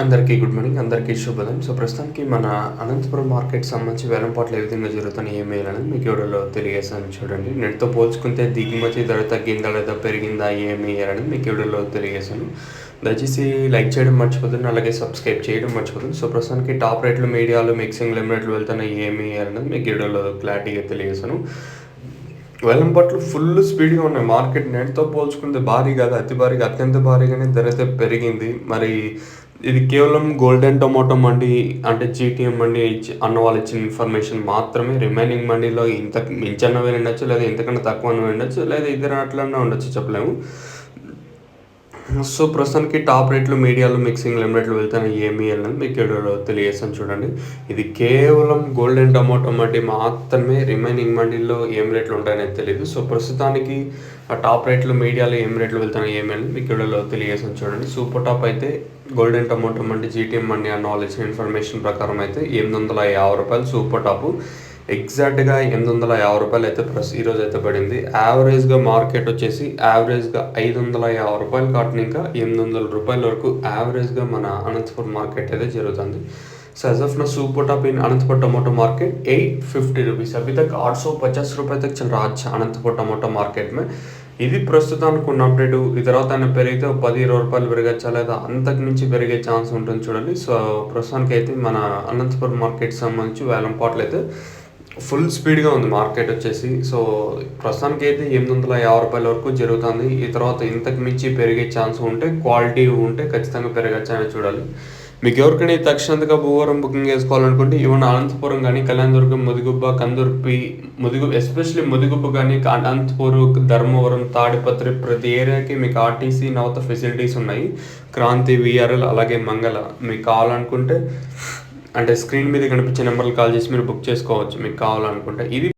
అందరికీ good morning అందరికీ శుభోదయం. సో ప్రస్తుతానికి మన అనంతపురం మార్కెట్ సంబంధించి వేలంపాట్లు ఏ విధంగా జరుగుతున్నాయి ఏమీ మీకు వీడియోలో తెలియజేస్తాను చూడండి. నెట్తో పోల్చుకుంటే దిగుమతి ధర తగ్గిందా లేదా పెరిగిందా ఏమి వేయాలని మీకు వీడియోలో తెలియజేశాను దయచేసి లైక్ చేయడం మర్చిపోతుంది అలాగే సబ్స్క్రైబ్ చేయడం మర్చిపోతుంది సో ప్రస్తుతానికి టాప్ రేట్లు మీడియాలు మిక్సింగ్ లిమిటెడ్లు వెళ్తున్నాయి ఏమి అనేది మీకు వీడియోలో క్లారిటీగా తెలియజేశాను వెల్లంపట్లు ఫుల్ స్పీడ్గా ఉన్నాయి. మార్కెట్ నెట్తో పోల్చుకుంటే భారీ కాదు అతి భారీగా అత్యంత భారీగానే ధర అయితే పెరిగింది. మరి ఇది కేవలం గోల్డెన్ టొమాటో మండి అంటే జీటీఎం మండి ఇచ్చి అన్న వాళ్ళు ఇచ్చిన ఇన్ఫర్మేషన్ మాత్రమే. రిమైనింగ్ మండీలో ఇంత మించన్న ఉండొచ్చు లేదా ఇంతకన్నా తక్కువ ఉండొచ్చు లేదా ఇద్దరు అట్లనే ఉండొచ్చు చెప్పలేము. సో ప్రస్తుతానికి టాప్ రేట్లు మీడియాలో మిక్సింగ్ లిమిటెడ్లు వెళ్తాను ఏమి అన్నది మీకు తెలియజేస్తాను చూడండి. ఇది కేవలం గోల్డెన్ టమాటో మట్టి మాత్రమే రిమైనింగ్ మండీల్లో ఏం రేట్లు ఉంటాయనేది తెలియదు సో ప్రస్తుతానికి ఆ టాప్ రేట్లు మీడియాలో ఏం రేట్లు వెళ్తాను ఏమి అని మీకు వీడియోలో తెలియజేస్తాను చూడండి. సూపర్ టాప్ అయితే golden tomato mandi GTM mandi ఆ నాలెడ్జ్ ఇన్ఫర్మేషన్ ప్రకారం అయితే ఎనిమిది వందల యాభై రూపాయలు సూపర్ టాపు. ఎగ్జాక్ట్గా ఎనిమిది వందల యాభై రూపాయలు అయితే ప్లస్ ఈరోజు అయితే పడింది యావరేజ్గా మార్కెట్ వచ్చేసి యావరేజ్గా ఐదు వందల యాభై రూపాయలు కాటిన ఇంకా ఎనిమిది వందల రూపాయల వరకు యావరేజ్గా మన అనంతపురం మార్కెట్ అయితే జరుగుతుంది so as of now super top in Anantapur tomato market at fifty rupees अभी तक आठ सौ पचास रुपये तक चल रहा है अच्छा अनंतपुर टमाटो మార్కెట్ में ఇది ప్రస్తుతానికి ఉన్న అప్డేట్ ఈ తర్వాత ఆయన పెరిగితే ఒక పది ఇరవై రూపాయలు పెరగచ్చా లేదా అంతకు మించి పెరిగే ఛాన్స్ ఉంటుంది చూడండి సో ప్రస్తుతానికి అయితే మన అనంతపురం మార్కెట్ సంబంధించి వేలం పాటలు అయితే ఫుల్ స్పీడ్గా ఉంది మార్కెట్ వచ్చేసి. సో ప్రస్తుతానికి అయితే ఎనిమిది వందల యాభై రూపాయల వరకు జరుగుతుంది. ఈ తర్వాత ఇంతకు మించి పెరిగే ఛాన్స్ ఉంటే క్వాలిటీ ఉంటే ఖచ్చితంగా పెరగచ్చు అని చూడాలి. మీకు ఎవరికైనా తక్షణంతగా తక్షణంగా భూవరం బుకింగ్ చేసుకోవాలనుకుంటే ఈవెన్ అనంతపురం కానీ కళ్యాణదుర్గం ముదిగుబ్బ కందుర్పి ముదిగు ఎస్పెషల్లీ ముదిగుబ్బ కానీ అనంతపురం ధర్మవరం తాడిపత్రి ప్రతి ఏరియాకి మీకు ఆర్టీసీ నవత ఫెసిలిటీస్ ఉన్నాయి. క్రాంతి విఆర్ఎల్ అలాగే మంగళ. మీకు కావాలనుకుంటే అంటే స్క్రీన్ మీద కనిపించే నెంబర్లు కాల్ చేసి మీరు బుక్ చేసుకోవచ్చు మీకు కావాలనుకుంటే. ఇది